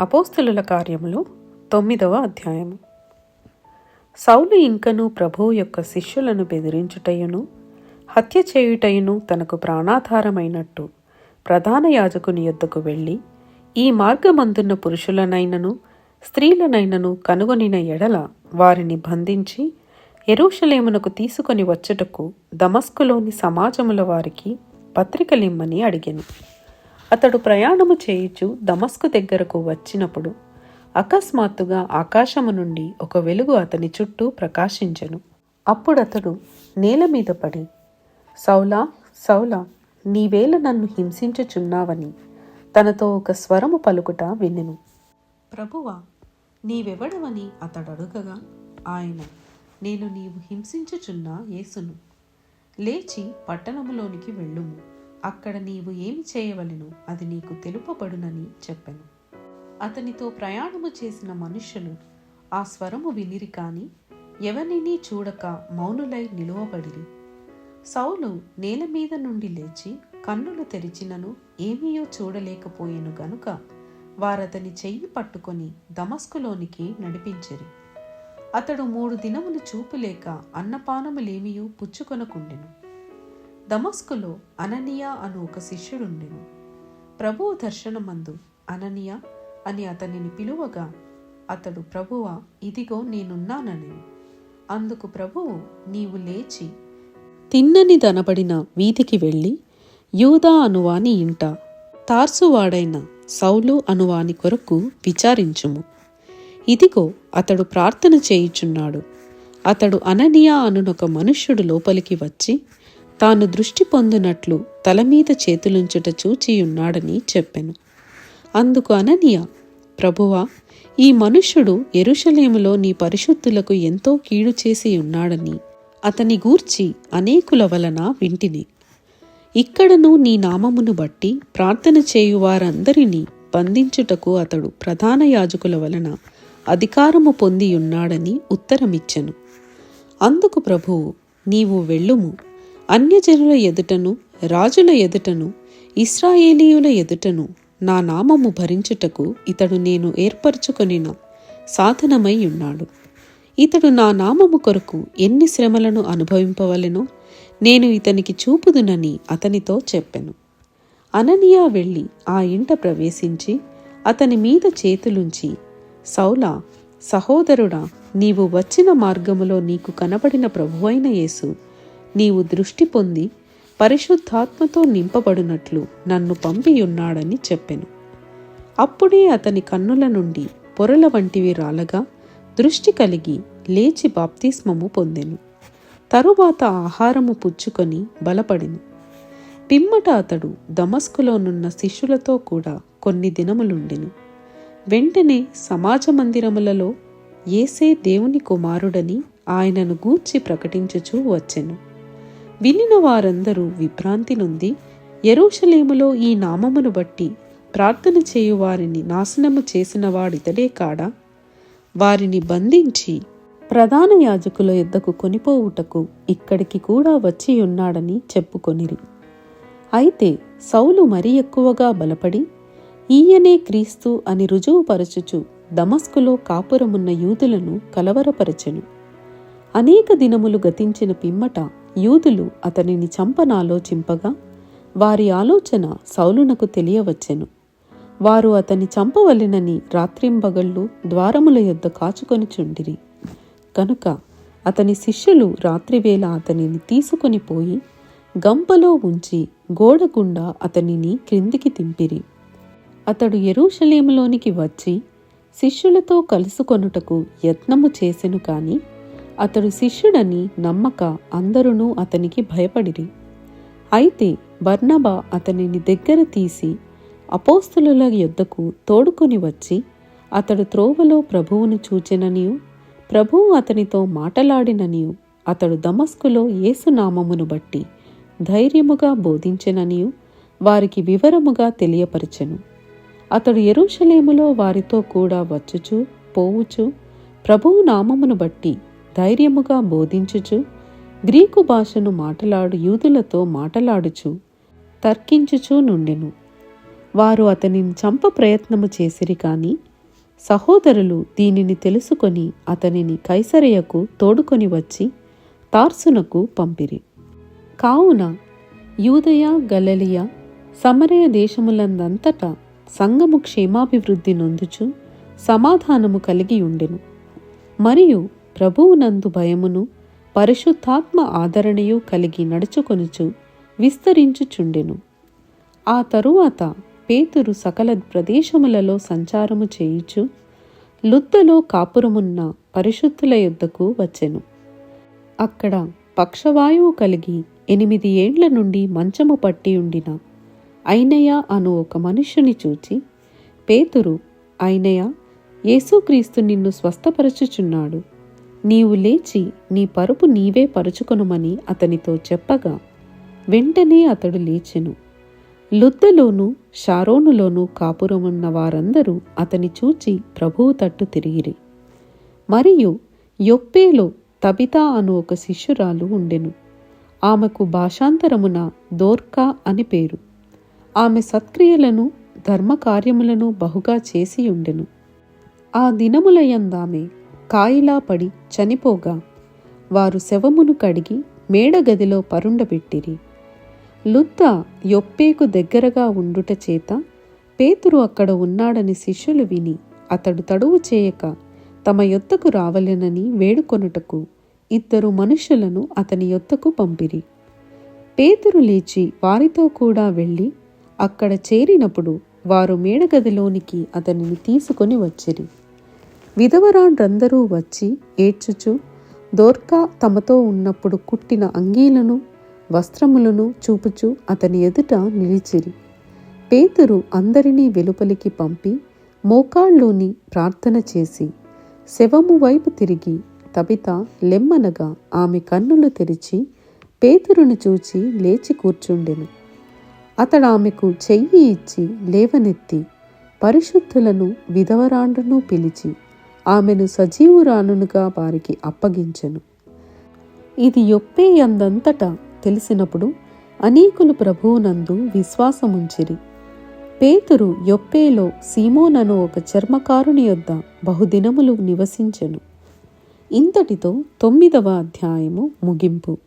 అపోస్తుల కార్యములు తొమ్మిదవ అధ్యాయము. సౌలు ఇంకను ప్రభువు యొక్క శిష్యులను బెదిరించుటయును హత్య చేయుటయును తనకు ప్రాణాధారమైనట్టు ప్రధాన యాజకుని యొద్దకు వెళ్ళి ఈ మార్గమందున్న పురుషులనైనను స్త్రీలనైనను కనుగొనిన ఎడల వారిని బంధించి ఎరూషలేమునకు తీసుకొని వచ్చుటకు దమస్కులోని సమాజముల వారికి పత్రికలిమ్మని అడిగెను. అతడు ప్రయాణము చేయుచు దమస్కు దగ్గరకు వచ్చినప్పుడు అకస్మాత్తుగా ఆకాశము నుండి ఒక వెలుగు అతని చుట్టూ ప్రకాశించెను. అప్పుడతడు నేల మీద పడి సౌలా సౌలా నీవేళ నన్ను హింసించుచున్నావని తనతో ఒక స్వరము పలుకుట విన్నెను ప్రభువా నీవెవడవని అడుగగా ఆయన నేను నీవు హింసించుచున్న యేసును. లేచి పట్టణములోనికి వెళ్ళుము. అక్కడ నీవు ఏమి చేయవలెను? అది నీకు తెలుపబడునని చెప్పెను. అతనితో ప్రయాణము చేసిన మనుష్యులు ఆ స్వరము వినిరి కాని ఎవరిని చూడక మౌనులై నిలువబడిరి. సౌలు నేల మీద నుండి లేచి కన్నులు తెరిచినను ఏమీయో చూడలేకపోయేను గనుక వారతని చెయ్యి పట్టుకొని దమస్కులోనికి నడిపించరు. అతడు మూడు దినములు చూపులేక అన్నపానములేమియూ పుచ్చుకొనకుండెను. దమస్కులో అననీయ అను ఒక శిష్యుడుండెను. ప్రభువు దర్శనమందు అననీయ అని అతనిని పిలువగా అతడు ప్రభువ ఇదిగో నేనున్నానని. అందుకు ప్రభువు నీవు లేచి తిన్నని దనబడిన వీధికి వెళ్ళి యూదా అనువాని ఇంట తార్సువాడైన సౌలు అనువాని కొరకు విచారించుము. ఇదిగో అతడు ప్రార్థన చేయుచున్నాడు. అతడు అననియా అనునొక మనుష్యుడు లోపలికి వచ్చి తాను దృష్టి పొందినట్లు తల మీద చేతులుంచుట చూచియున్నాడని చెప్పెను. అందుకు అననీయ ప్రభువా ఈ మనుష్యుడు ఎరుషలేములో నీ పరిశుద్ధులకు ఎంతో కీడు చేసి ఉన్నాడని అతని గూర్చి అనేకుల వలన వింటిని. ఇక్కడను నీ నామమును బట్టి ప్రార్థన చేయు వారందరినీ బంధించుటకు అతడు ప్రధాన యాజకుల వలన అధికారము పొందియున్నాడని ఉత్తరమిచ్చెను. అందుకు ప్రభువు నీవు వెళ్ళుము. అన్యజనుల ఎదుటను రాజుల ఎదుటను ఇస్రాయేలీయుల ఎదుటను నా నామము భరించుటకు ఇతడు నేను ఏర్పరచుకొనిన సాధనమై ఉన్నాడు. ఇతడు నా నామము కొరకు ఎన్ని శ్రమలను అనుభవింపవలెనో నేను ఇతనికి చూపుదునని అతనితో చెప్పెను. అననియా వెళ్ళి ఆ ఇంట ప్రవేశించి అతని మీద చేతులుంచి సౌలా సహోదరుడా నీవు వచ్చిన మార్గములో నీకు కనబడిన ప్రభువైన యేసు నీవు దృష్టి పొంది పరిశుద్ధాత్మతో నింపబడినట్లు నన్ను పంపియున్నాడని చెప్పెను. అప్పుడే అతని కన్నుల నుండి పొరల వంటివి రాలగా దృష్టి కలిగి లేచి బాప్తిస్మము పొందెను. తరువాత ఆహారము పుచ్చుకొని బలపడెను. పిమ్మట అతడు దమస్కులోనున్న శిష్యులతో కూడా కొన్ని దినములుండెను. వెంటనే సమాజ మందిరములలో ఏసే దేవుని కుమారుడని ఆయనను గూర్చి ప్రకటించుచూ వచ్చెను. వినిన వారందరూ విభ్రాంతి నుండి ఎరూషలేములో ఈ నామమును బట్టి ప్రార్థన చేయు వారిని నాశనము చేసిన వాడితడే కాడా? వారిని బంధించి ప్రధాన యాజకుల యొద్దకు కొనిపోవుటకు ఇక్కడికి కూడా వచ్చి ఉన్నాడని చెప్పుకొనిరి. అయితే సౌలు మరీ ఎక్కువగా బలపడి ఈయనే క్రీస్తు అని రుజువుపరచుచు దమస్కులో కాపురమున్న యూదులను కలవరపరచెను. అనేక దినములు గతించిన పిమ్మట యూదులు అతనిని చంపనాలోచింపగా వారి ఆలోచన సౌలునకు తెలియవచ్చెను. వారు అతని చంపవలెనని రాత్రింబగళ్ళు ద్వారముల యొద్ద కాచుకొని చుండిరి. కనుక అతని శిష్యులు రాత్రివేళ అతనిని తీసుకొని పోయి గంపలో ఉంచి గోడగుండా అతనిని క్రిందికి తింపిరి అతడు ఎరూషలేములోనికి వచ్చి శిష్యులతో కలుసుకొనుటకు యత్నము చేసెను కానీ అతడు శిష్యుడని నమ్మక అందరునూ అతనికి భయపడిరి. అయితే బర్నబా అతనిని దగ్గర తీసి అపోస్తుల యొద్దకు తోడుకొని వచ్చి అతడు త్రోవలో ప్రభువును చూచెననియు ప్రభువు అతనితో మాటలాడిననియు అతడు దమస్కులో యేసునామమును బట్టి ధైర్యముగా బోధించెననియు వారికి వివరముగా తెలియపరచెను. అతడు ఎరుషలేములో వారితో కూడా వచ్చుచు పోవుచు ప్రభువు నామమును బట్టి ధైర్యముగా బోధించుచు గ్రీకు భాషను మాటలాడు యూదులతో మాటలాడుచు తర్కించుచూ నుండెను. వారు అతనిని చంప ప్రయత్నము చేసిరి కాని సహోదరులు దీనిని తెలుసుకొని అతనిని కైసరయ్యకు తోడుకొని వచ్చి తార్సునకు పంపిరి. కావున యూదయ గలలియ సమరయ దేశములందంతటా సంఘము క్షేమాభివృద్ధి నొందుచు సమాధానము కలిగి ఉండెను. మరియు ప్రభువునందు భయమును పరిశుద్ధాత్మ ఆదరణయు కలిగి నడుచుకొనుచు విస్తరించుచుండెను. ఆ తరువాత పేతురు సకల ప్రదేశములలో సంచారము చేయుచు లుద్దలో కాపురమున్న పరిశుద్ధుల యుద్ధకు వచ్చెను. అక్కడ పక్షవాయువు కలిగి ఎనిమిది ఏండ్ల నుండి మంచము పట్టి ఉండిన అయినయ అను ఒక మనుష్యుని చూచి పేతురు అయినయ యేసుక్రీస్తు నిన్ను స్వస్థపరచుచున్నాడు. నీవు లేచి నీ పరుపు నీవే పరుచుకొనుమని అతనితో చెప్పగా వెంటనే అతడు లేచెను. లుద్దలోను షారోనులోను కాపురమున్న వారందరూ అతని చూచి ప్రభువు తట్టు తిరిగిరి. మరియు యొప్పేలో తబితా అను ఒక శిష్యురాలు ఉండెను. ఆమెకు భాషాంతరమున దోర్కా అని పేరు. ఆమె సత్క్రియలను ధర్మకార్యములను బహుగా చేసి ఉండెను. ఆ దినములయందామె కాయిలా పడి చనిపోగా వారు శవమును కడిగి మేడగదిలో పరుండబెట్టిరి. లుద్ద యొప్పేకు దగ్గరగా ఉండుట చేత పేతురు అక్కడ ఉన్నాడని శిష్యులు విని అతడు తడువు చేయక తమ యొత్తకు రావలెనని వేడుకొనుటకు ఇద్దరు మనుషులను అతని యొత్తకు పంపిరి. పేతురు లేచి వారితో కూడా వెళ్ళి అక్కడ చేరినప్పుడు వారు మేడగదిలోనికి అతనిని తీసుకొని వచ్చిరి. విధవరాండ్రందరూ వచ్చి ఏడ్చుచు దోర్కా తమతో ఉన్నప్పుడు కుట్టిన అంగీలను వస్త్రములను చూపుచు అతని ఎదుట నిలిచిరి. పేతురు అందరినీ వెలుపలికి పంపి మోకాళ్ళూని ప్రార్థన చేసి శవము వైపు తిరిగి తబిత లెమ్మనగా ఆమె కన్నులు తెరిచి పేతురును చూచి లేచి కూర్చుండెను. అతడు ఆమెకు చెయ్యి ఇచ్చి లేవనెత్తి పరిశుద్ధులను విధవరాండ్రను పిలిచి ఆమెను సజీవురాలునుగా వారికి అప్పగించెను. ఇది యొప్పే అందంతటా తెలిసినప్పుడు అనేకులు ప్రభువునందు విశ్వాసముంచిరి. పేతురు యొప్పేలో సీమోనను ఒక చర్మకారుని యొద్ద బహుదినములు నివసించెను. ఇంతటితో తొమ్మిదవ అధ్యాయము ముగింపు.